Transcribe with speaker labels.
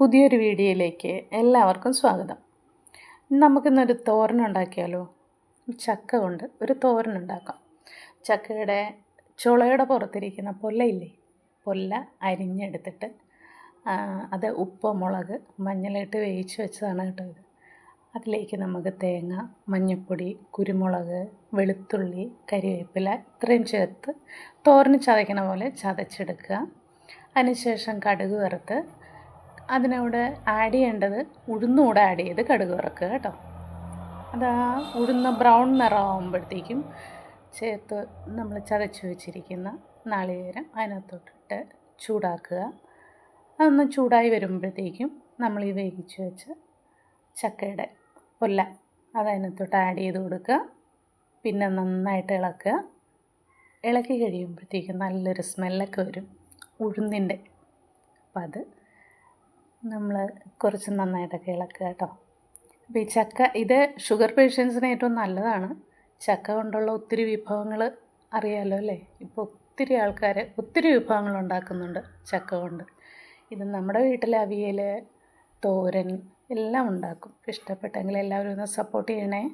Speaker 1: പുതിയൊരു വീഡിയോയിലേക്ക് എല്ലാവർക്കും സ്വാഗതം. നമുക്കിന്നൊരു തോരൻ ഉണ്ടാക്കിയാലോ ചക്ക കൊണ്ട് ഒരു തോരൻ ഉണ്ടാക്കാം ചക്കയുടെ ചുളയുടെ പുറത്തിരിക്കുന്ന പൊല്ലയില്ലേ? പൊല്ല അരിഞ്ഞെടുത്തിട്ട് അത് ഉപ്പ് മുളക് മഞ്ഞളിട്ട് വേവിച്ച് വെച്ചതാണ് കേട്ടോ ഇത്. അതിലേക്ക് നമുക്ക് തേങ്ങ മഞ്ഞൾപ്പൊടി കുരുമുളക് വെളുത്തുള്ളി കരിവേപ്പില ഇത്രയും ചേർത്ത് തോരന് ചതയ്ക്കണ പോലെ ചതച്ചെടുക്കുക. അതിനുശേഷം കടുക് വറുത്ത് അതിനോട് ആഡ് ചെയ്യേണ്ടത് ഉഴുന്നും കൂടെ ആഡ് ചെയ്ത് കടുക് വറക്കുക കേട്ടോ. അത് ഉഴുന്ന ബ്രൗൺ നിറമാകുമ്പോഴത്തേക്കും ചേർത്ത് നമ്മൾ ചതച്ച് വെച്ചിരിക്കുന്ന നാളികേരം അതിനകത്തോട്ടിട്ട് ചൂടാക്കുക. അതൊന്ന് ചൂടായി വരുമ്പോഴത്തേക്കും നമ്മൾ ഈ വേവിച്ച് വെച്ച ചക്കയുടെ കൊല്ല അതതിനകത്തോട്ട് ആഡ് ചെയ്ത് കൊടുക്കുക. പിന്നെ നന്നായിട്ട് ഇളക്കുക. ഇളക്കി കഴിയുമ്പോഴത്തേക്കും നല്ലൊരു സ്മെല്ലൊക്കെ വരും ഉഴുന്നിന്റെ. അപ്പം അത് നമ്മൾ കുറച്ച് നന്നായിട്ടൊക്കെ ഇളക്കുക കേട്ടോ. അപ്പോൾ ഈ ചക്ക ഇത് ഷുഗർ പേഷ്യൻസിന് ഏറ്റവും നല്ലതാണ്. ചക്ക കൊണ്ടുള്ള ഒത്തിരി വിഭവങ്ങൾ അറിയാലോ അല്ലേ? ഇപ്പോൾ ഒത്തിരി ആൾക്കാർ ഒത്തിരി വിഭവങ്ങൾ ഉണ്ടാക്കുന്നുണ്ട് ചക്ക കൊണ്ട്. ഇത് നമ്മുടെ വീട്ടിലെ അവിയൽ തോരൻ എല്ലാം ഉണ്ടാക്കും. ഇഷ്ടപ്പെട്ടെങ്കിൽ എല്ലാവരും ഒന്ന് സപ്പോർട്ട് ചെയ്യണേ.